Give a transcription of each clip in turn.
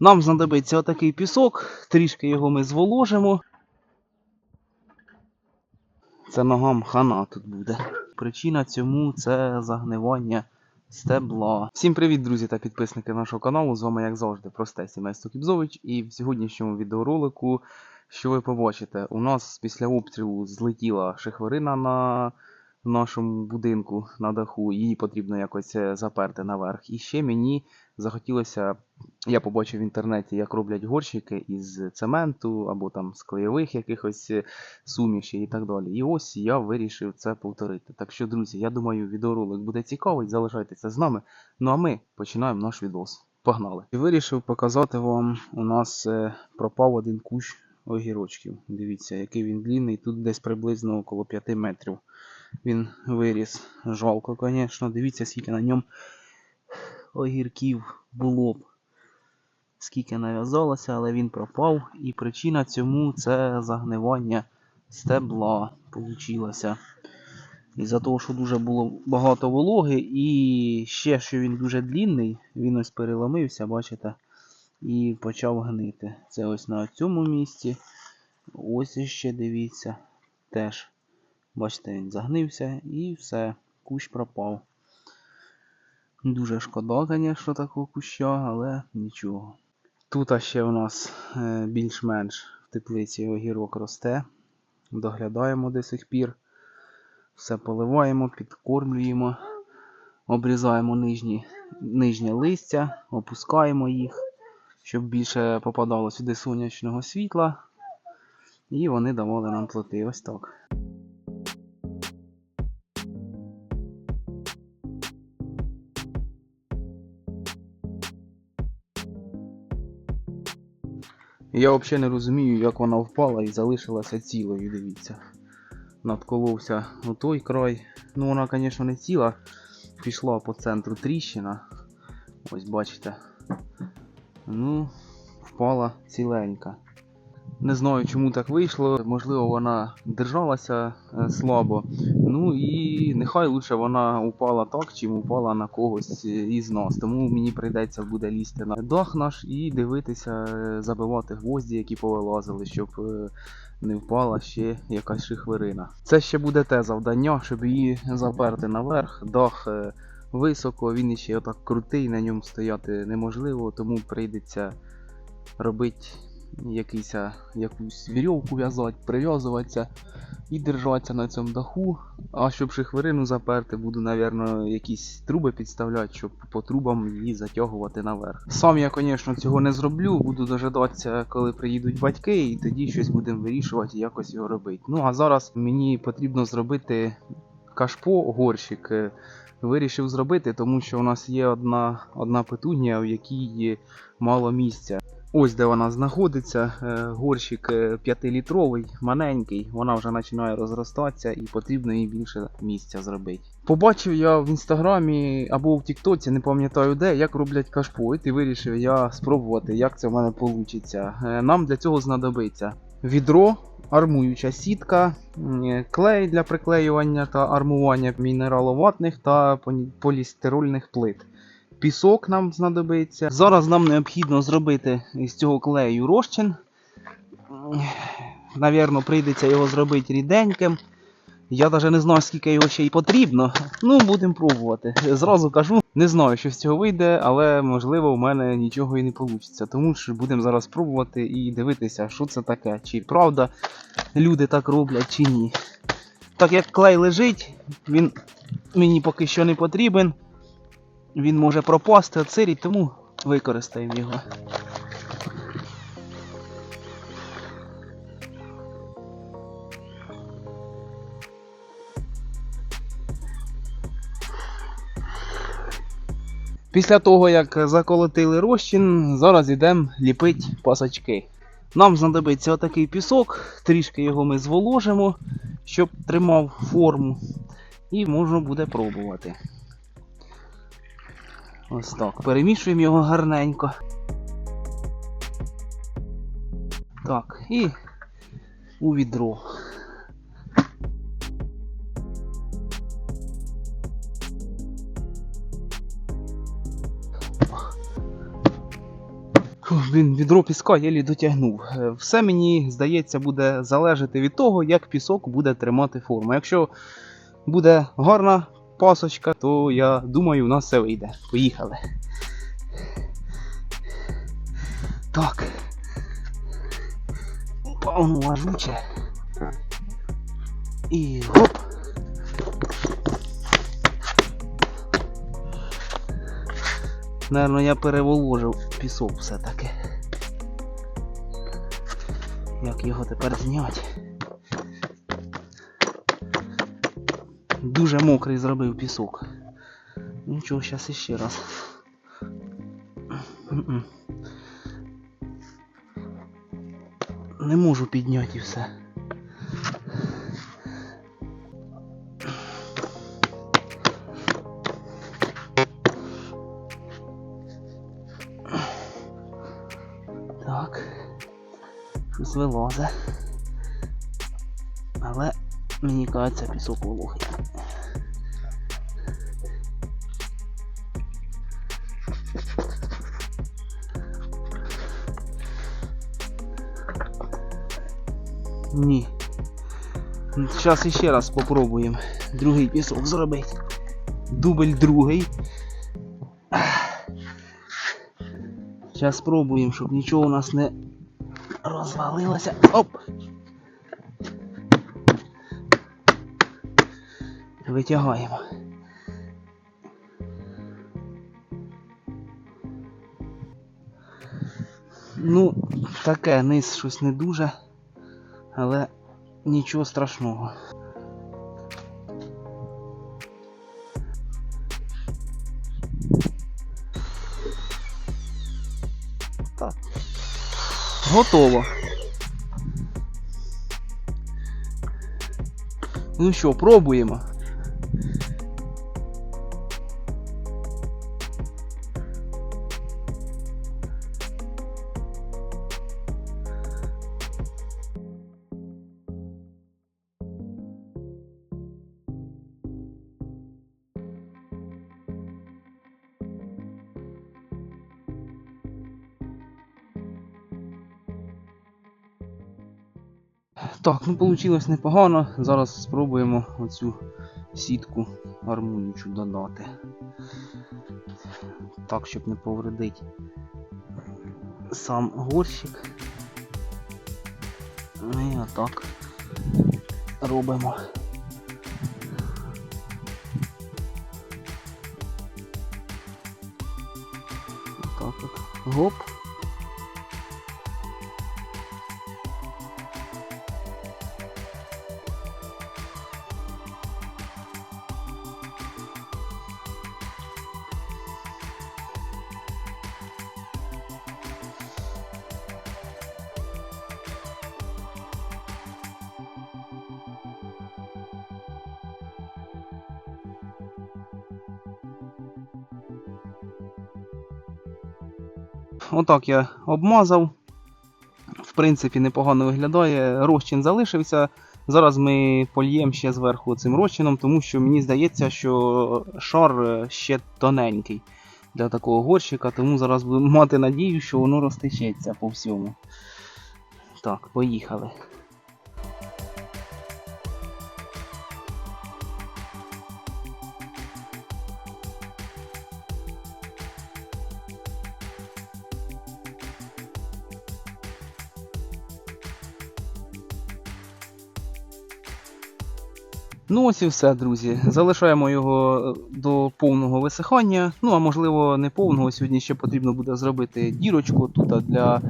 Нам знадобиться отакий пісок, трішки його ми зволожимо. Це ногам хана тут буде. Причина цьому це загнивання стебла. Всім привіт, друзі та підписники нашого каналу. З вами, як завжди, просте сімейство Кібзович. І в сьогоднішньому відеоролику, що ви побачите, у нас після обстрілу злетіла шихверина на нашому будинку на даху. Її потрібно якось е, заперти наверх. І ще мені захотілося я побачив в інтернеті, як роблять горщики із цементу або там з клеєвих якихось е, сумішей і так далі. І ось я вирішив це повторити. Так що, друзі, я думаю, відеоролик буде цікавий, залишайтеся з нами. Ну а ми починаємо наш відос. Погнали! І вирішив показати вам, у нас е, пропав один кущ огірочків. Дивіться, який він длинний, тут десь приблизно около 5 метрів. Він виріс. Жалко, звісно. Дивіться, скільки на ньому огірків було б скільки нав'язалося, але він пропав. І причина цьому це загнивання стебла получилося. Із-за того, що дуже було багато вологи, і ще, що він дуже длінний, він ось переломився, бачите, і почав гнити. Це ось на цьому місці. Ось іще дивіться. Теж. Бачите, він загнився і все, кущ пропав. Дуже шкода, звісно, такого куща, але нічого. Тут ще у нас е, більш-менш в теплиці огірок росте. Доглядаємо до сих пір. Все поливаємо, підкормлюємо, обрізаємо нижні, нижнє листя, опускаємо їх, щоб більше попадало сюди сонячного світла. І вони давали нам плоти. Ось так. Я взагалі не розумію, як вона впала і залишилася цілою, дивіться. Надколовся у той край. Ну вона, звісно, не ціла. Пішла по центру тріщина. Ось бачите. Ну, впала ціленька. Не знаю, чому так вийшло. Можливо, вона держалася е, слабо. Ну і нехай лучше вона упала так, чим упала на когось е, із нас. Тому мені прийдеться буде лізти на дах наш і дивитися, е, забивати гвозді, які повилазили, щоб е, не впала ще якась шихверина. Це ще буде те завдання, щоб її заперти наверх. Дах високо, він ще отак крутий, на ньому стояти неможливо, тому прийдеться робити якийсь, якусь вірьовку в'язати, прив'язуватися і держатися на цьому даху. А щоб шихверину заперти, буду, напевно, якісь труби підставляти, щоб по трубам її затягувати наверх. Сам я, звісно, цього не зроблю, буду дожидатися, коли приїдуть батьки, і тоді щось будемо вирішувати і якось його робити. Ну а зараз мені потрібно зробити кашпо, горщик. Е, Вирішив зробити, тому що у нас є одна, одна петунія, в якій мало місця. Ось де вона знаходиться. е, Горщик 5-літровий, маленький, вона вже починає розростатися і потрібно їй більше місця зробити. Побачив я в інстаграмі або в Тіктоці, не пам'ятаю де, як роблять кашпо, і вирішив я спробувати, як це в мене вийде. Нам для цього знадобиться відро, армуюча сітка, клей для приклеювання та армування мінераловатних та полістирольних плит. Пісок нам знадобиться. Зараз нам необхідно зробити із цього клею розчин. Навірно, прийдеться його зробити ріденьким. Я навіть не знаю, скільки його ще й потрібно. Ну, будемо пробувати. Зразу кажу, не знаю, що з цього вийде, але можливо в мене нічого і не вийде. Тому що будемо зараз пробувати і дивитися, що це таке. Чи правда люди так роблять, чи ні. Так як клей лежить, він мені поки що не потрібен. Він може пропасти от тому використаємо його. Після того, як заколотили розчин, зараз йдемо ліпити пасочки. Нам знадобиться отакий пісок, трішки його ми зволожимо, щоб тримав форму, і можна буде пробувати. Ось так. Перемішуємо його гарненько. Так, і у відро. Блін, відро піска єлі дотягнув. Е, Все мені здається буде залежати від того, як пісок буде тримати форму. Якщо буде гарна пасочка, то я думаю, у нас все вийде. Поїхали. Так. Повну важуче. І гоп. Наверно, я переволожив пісок все-таки. Як його тепер зняти? Дуже мокрий зробив пісок. Нічого, зараз іще раз. Не можу підняти і все. Так. Щось вилозе. Мені кажеться пісок вологий. Ні. Зараз іще раз спробуємо другий пісок зробити. Дубль другий. Зараз спробуємо, щоб нічого у нас не розвалилося. Оп! Витягаємо. Ну, таке, низ щось не дуже, але нічого страшного. Так. Готово. Ну що, пробуємо. Так, ну вийшло непогано. Зараз спробуємо оцю сітку гармонічу додати. Так, щоб не повредити сам горщик. Ну і отак робимо. Так от. Гоп. Отак я обмазав. В принципі, непогано виглядає. Розчин залишився. Зараз ми польємо ще зверху цим розчином, тому що мені здається, що шар е, ще тоненький для такого горщика, тому зараз будемо мати надію, що воно розтечеться по всьому. Так, поїхали. Ну ось і все, друзі. Залишаємо його е, до повного висихання. Ну, а можливо, не повного. Сьогодні ще потрібно буде зробити дірочку тут для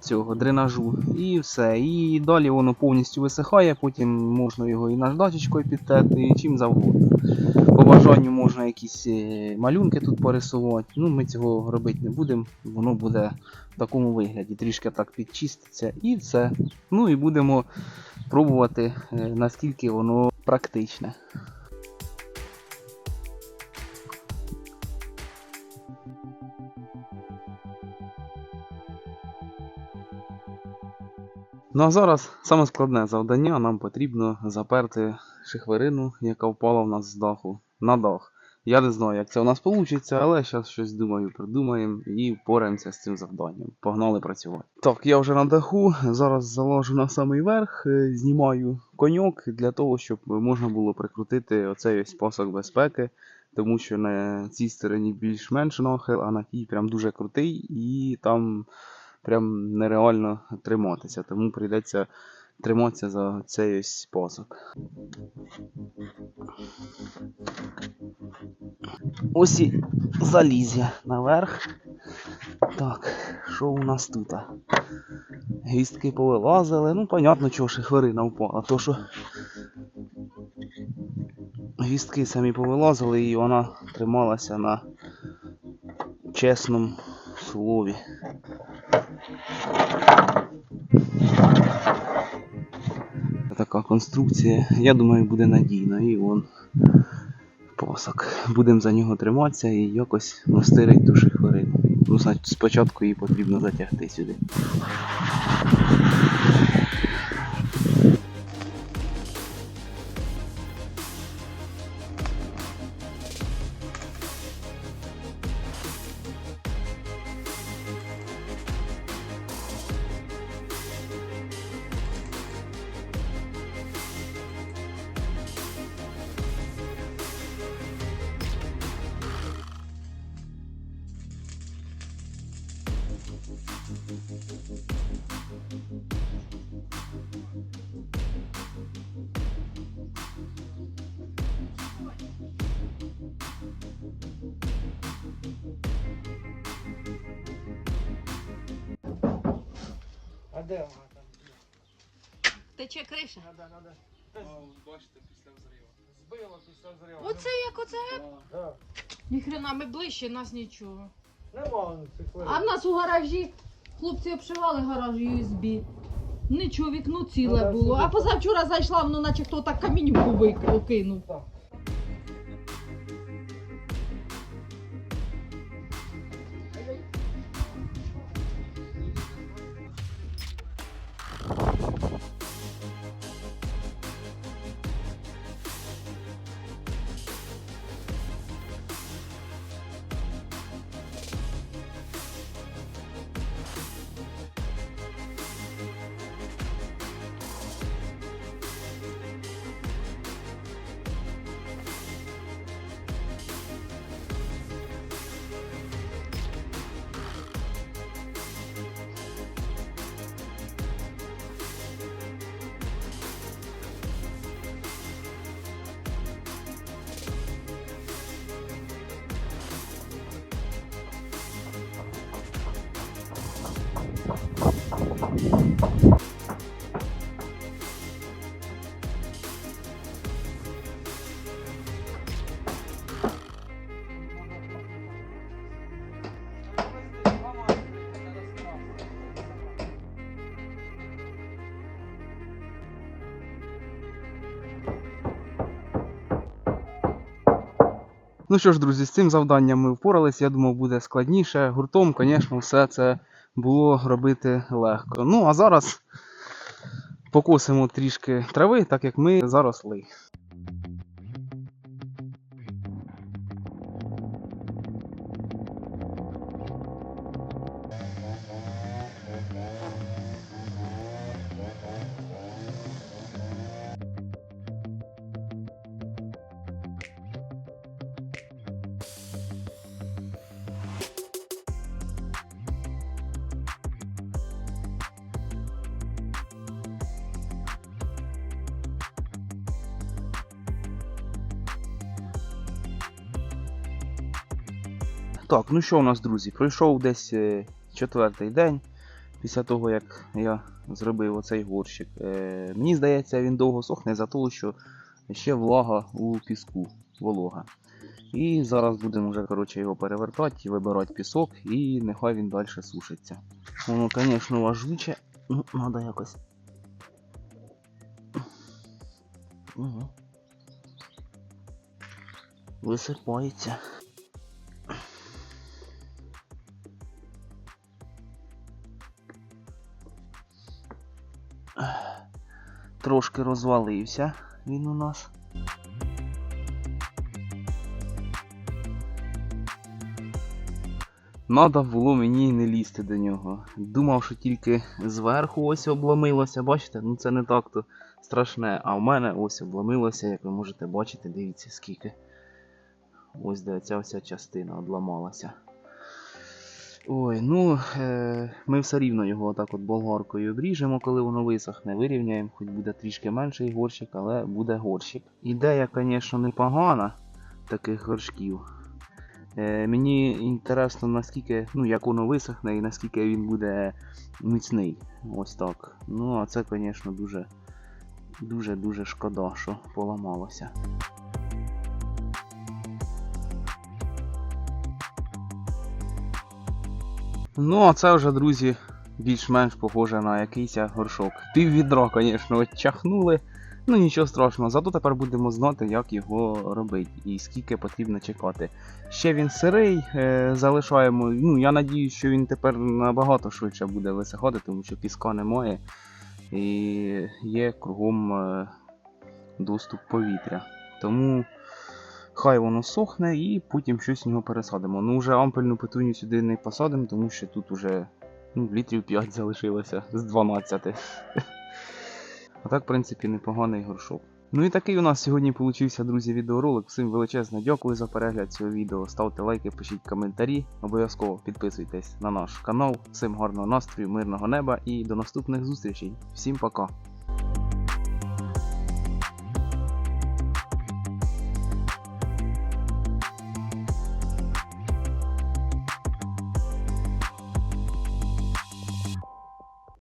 цього дренажу. І все. І далі воно повністю висихає, потім можна його і наждачечкою підтерти, і чим завгодно. По бажанню можна якісь е, малюнки тут порисувати. Ну, ми цього робити не будемо, воно буде в такому вигляді. Трішки так підчиститься і все. Ну і будемо пробувати, е, наскільки воно практичне. Ну а зараз саме складне завдання. Нам потрібно заперти шихверину, яка впала в нас з даху, на дах. Я не знаю, як це у нас вийде, але зараз щось думаю, придумаємо і впораємося з цим завданням. Погнали працювати. Так, я вже на даху, зараз заложу на самий верх, е, знімаю коньок для того, щоб можна було прикрутити оцей ось пасок безпеки, тому що на цій стороні більш-менш нахил, а на тій прям дуже крутий і там прям нереально триматися. Тому прийдеться триматися за цей ось пасок. Ось і заліз я наверх. Так, що у нас тут? Гвістки повилазили. Ну, понятно, чого ж хвилина впала. То що гвістки самі повилазили і вона трималася на чесному слові. Така конструкція, я думаю, буде надійна. І он посок. Будемо за нього триматися і якось настирить ту шихверину. Ну, спочатку її потрібно затягти сюди. Де вона там? Тече криша. Надо, надо. Бачите, після взриву. Збило після зриву. Оце як оце? Да. Ніхрена, ми ближче, нас нічого. Нема цих хвилин. А в нас у гаражі хлопці обшивали гараж USB. Нічого, вікно Ну, ціле да, було. А сюди. позавчора зайшла, воно наче хто так камінюку викинув. Ну що ж, друзі, з цим завданням ми впоралися. Я думав, буде складніше. Гуртом, звісно, все це було робити легко. Ну, а зараз покосимо трішки трави, так як ми заросли. Так, ну що у нас, друзі? Пройшов десь е, четвертий день після того, як я зробив оцей горщик. Е, мені здається, він довго сохне за того, що ще влага у піску, волога. І зараз будемо вже коротше, його перевертати, і вибирати пісок і нехай він далі сушиться. Воно, звісно, важуче. Ну, треба якось. Угу. Висипається. трошки розвалився він у нас. Надо було мені не лізти до нього. Думав, що тільки зверху ось обломилося, бачите? Ну це не так-то страшне. А в мене ось обломилося, як ви можете бачити, дивіться скільки. Ось де ця вся частина обламалася. Ой, ну е, ми все рівно його отак от болгаркою обріжемо, коли воно висохне, вирівняємо, хоч буде трішки менший горщик, але буде горщик. Ідея, звісно, непогана таких горшків. Е, мені інтересно, наскільки, ну, як воно висохне і наскільки він буде міцний. Ось так. Ну, а це, звісно, дуже дуже дуже шкода, що поламалося. Ну, а це вже, друзі, більш-менш похоже на якийсь горшок. Пів відра, звісно, от чахнули. Ну нічого страшного, зато тепер будемо знати, як його робити і скільки потрібно чекати. Ще він сирий, е, залишаємо. Ну, я надію, що він тепер набагато швидше буде висихати, тому що піска немає. І є кругом е, доступ повітря. Тому хай воно сохне і потім щось з нього пересадимо. Ну, вже ампельну петуню сюди не посадимо, тому що тут уже ну, літрів 5 залишилося з 12. А так, в принципі, непоганий горшок. Ну і такий у нас сьогодні получився, друзі, відеоролик. Всім величезне дякую за перегляд цього відео. Ставте лайки, пишіть коментарі. Обов'язково підписуйтесь на наш канал. Всім гарного настрою, мирного неба і до наступних зустрічей. Всім пока!